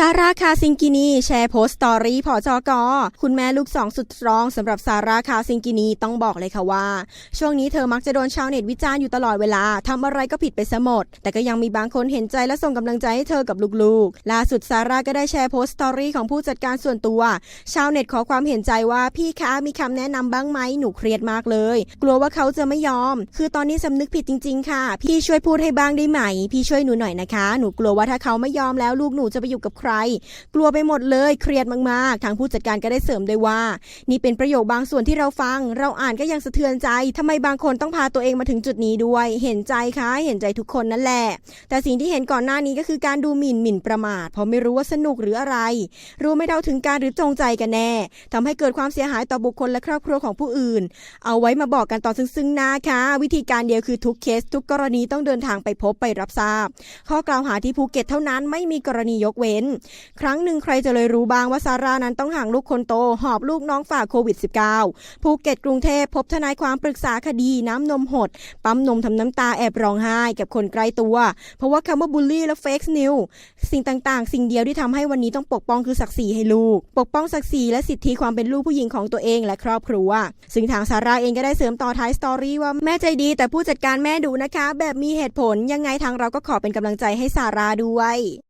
ซาร่าคาซิงกินีแชร์โพสต์สตอรี่พอจอกอคุณแม่ลูกสองสุดสตรองสำหรับซาร่าคาซิงกินีต้องบอกเลยค่ะว่า ช่วงนี้เธอมักจะโดนชาวเน็ตวิจารณ์อยู่ตลอดเวลาทำอะไรก็ผิดไปซะหมด แต่ก็ยังมีบางคนเห็นใจและส่งกำลังใจให้เธอกับลูกๆ ล่าสุดซาร่าก็ได้แชร์โพสต์สตอรี่ของผู้จัดการส่วนตัว ชาวเน็ตขอความเห็นใจว่าพี่คะมีคำแนะนำบ้างไหมหนูเครียดมากเลย กลัวว่าเขาจะไม่ยอม คือตอนนี้สำนึกผิดจริง ๆ ค่ะ พี่ช่วยพูดให้บ้างได้ไหม พี่ช่วยหนูหน่อยนะคะ หนูกลัวว่าถ้าเขาไม่ยอมแล้วลูกหนูจะไปอยู่กับใครกลัวไปหมดเลยเครียดมากๆ ทางผู้จัดการก็ได้เสริมด้วยว่า นี่เป็นประโยคบางส่วนที่เราฟัง เราอ่านก็ยังสะเทือนใจทำไมบางคนต้องพาตัวเองมาถึงจุดนี้ด้วย เห็นใจคะเห็นใจทุกคนนั่นแหละ แต่สิ่งที่เห็นก่อนหน้านี้ก็คือการดูหมิ่นหมิ่นประมาทเพราะไม่รู้ว่าสนุกหรืออะไร รู้ไม่เท่าถึงการหรือจงใจกันแน่ทำให้เกิดความเสียหายต่อบุคคลและครอบครัวของผู้อื่น เอาไว้มาบอกกันต่อซึ่งๆหน้าค่ะ วิธีการเดียวคือทุกเคส ทุกกรณีต้องเดินทางไปพบไปรับทราบ ข้อกล่าวหาที่ภูเก็ตเท่านั้นไม่มีกรณียกเว้นครั้งหนึ่งใครจะเลยรู้บ้างว่าซาร่านั้นต้องห่างลูกคนโต หอบลูกน้องฝ่าโควิด -19 ภูเก็ตกรุงเทพพบทนายความปรึกษาคดีน้ำนมหด ปั๊มนมทำน้ำตาแอบร้องไห้กับคนใกล้ตัว เพราะว่าคำว่าบูลลี่และเฟกซ์นิวสิ่งต่างๆ สิ่งเดียวที่ทำให้วันนี้ต้องปกป้องคือศักดิ์ศรีให้ลูก ปกป้องศักดิ์ศรีและสิทธิความเป็นลูกผู้หญิงของตัวเองและครอบครัว ซึ่งทางซาร่าเองก็ได้เสริมต่อท้ายสตอรี่ว่าแม่ใจดีแต่ผู้จัดการแม่ดุนะคะ แบบมีเหตุผลยังไงทางเราก็ขอเป็นกำลังใจให้ซาร่าด้วย